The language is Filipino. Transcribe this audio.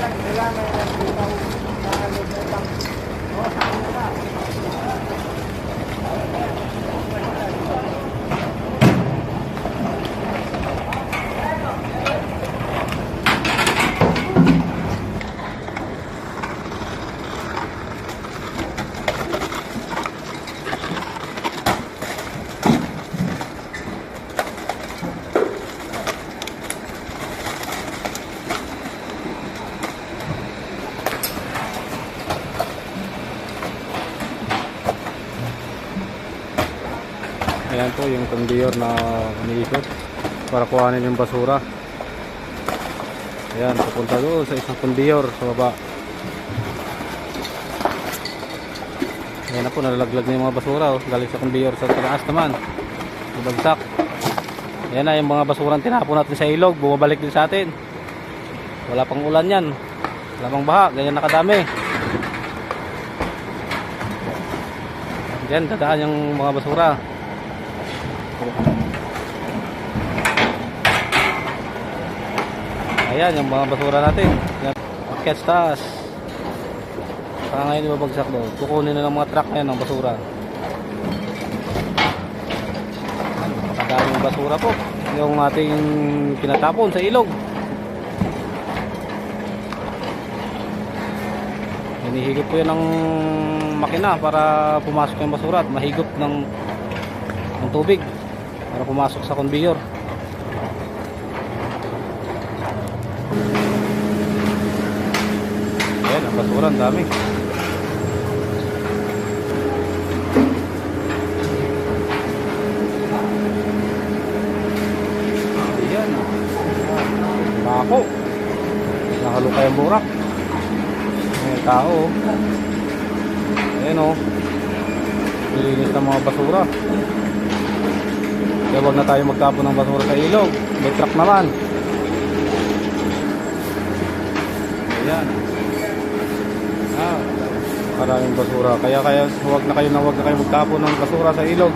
kailangan ng bitaw na lubutang. O, saan mo ba? Ayan po yung conveyor na umiikot para kuhanin yung basura. Ayan, pupunta doon sa isang conveyor sa baba. Ayan na po, nalalaglag na yung mga basura. Oh. Galing sa conveyor sa taas naman. Bagsak. Ayan na yung mga basurang tinapon natin sa ilog. Bumabalik din sa atin. Wala pang ulan yan. Wala pang baha. Ganyan nakadami. Diyan, dadaan yung mga basura. Ayan, yung mga basura natin. Yan. Akyat sa taas. Saka ngayon ibabagsak doon. Kukunin na ng mga truck na yan ng basura. Napakadaming basura po. Yung ating pinatapon sa ilog. Hinihigop po yan ng makina para pumasok yung basura at mahigop ng, ng tubig para pumasok sa conveyor. Ayan, ang basura, ang dami. Ayan. Bako. Nahalo kayong burak. May tao. oh. Ayan o. Nilinis ng mga basura. Kaya huwag na tayo magtapon ng basura sa ilog. May truck naman. Ayan. Ah, maraming basura. Kaya kaya huwag na kayo na huwag na kayo magtapon ng basura sa ilog.